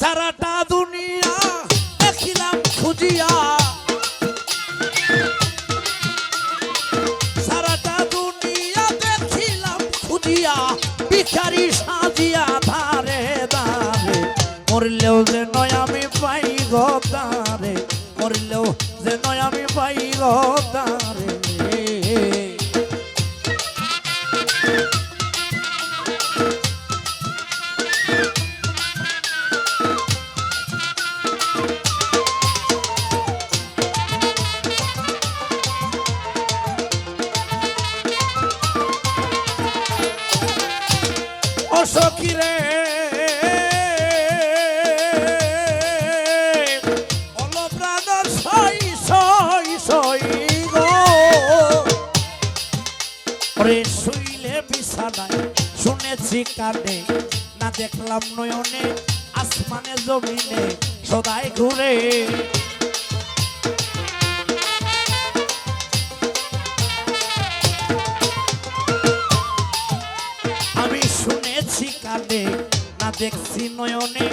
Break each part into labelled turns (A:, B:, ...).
A: সারাটা দুনিয়া দেখিলাম খুঁজিয়া। সারাটা দুনিয়া দেখিলাম খুঁজিয়া, বিচারি সাজিয়া ধারে ধারে। মরলেও যে নয় আমি পাই গো তারে, মরলেও যে নয় আমি পাই গো তারে। ও সখী রে বলো ব্রাদার সই সই সই গো। ওরে শুইলে বিছানায়, শুনেছি কানে না দেখলাম নয়নে, আসমানে জমিনে, সদাই ঘুরে। কানে না দেখছি নয়নে,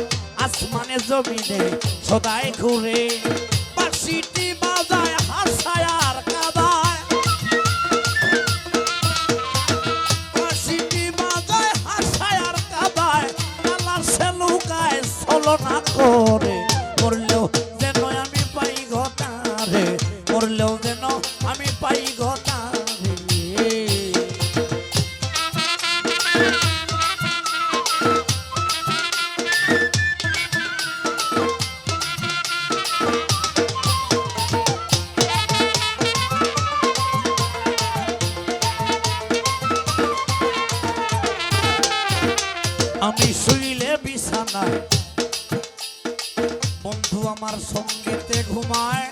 A: আসমানে জমিনে সদাই ঘুরে। বাজায় কাদায়। সে করে। মরলেও যেন আমি পাই আমি পাই ঘটারে। আমি শুইলে বিছানায়। বন্ধু আমার সঙ্গেতে ঘুমায়,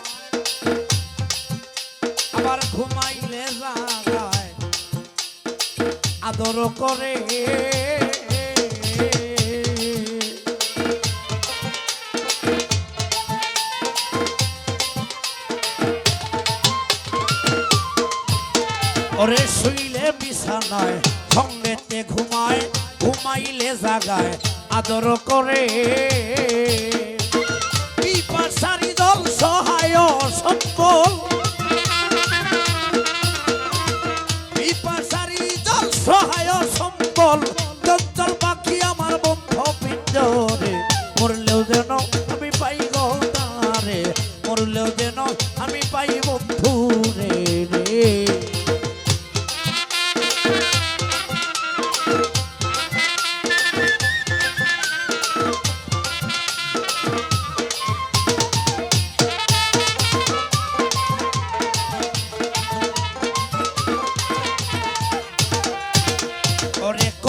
A: আবার ঘুমাইলে জাগায় আদর করে। ওরে শুইলে বিছানায়, সঙ্গেতে ঘুমায়। ঘুমাইলে জাগায় আদর করে। পিপাসারি দল সহায় সম্বল পিপাসারি দল সহায় সম্বল চঞ্চল পাখি আমার বন্ধ পিঞ্জরে মরলেও যেন আমি পাই গো তারে মরলেও যেন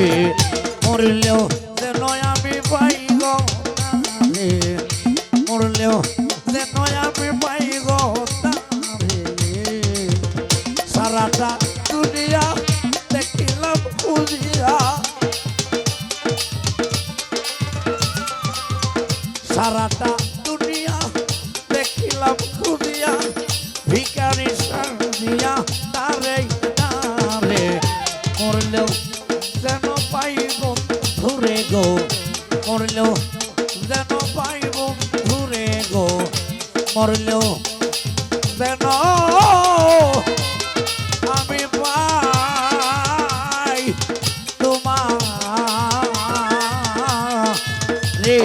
A: আমারে মরলেও যেন আমি পাই গো মরলেও যেন আমি পাই গো সারাটা দুনিয়া দেখিলাম, খুঁজিয়া। সারাটা দুনিয়া দেখিলাম, খুঁজিয়া। ভিকারি সাজিয়া যেন পাই বন্ধুরে গো মরলেও যেন আমি পাই তোমার রে।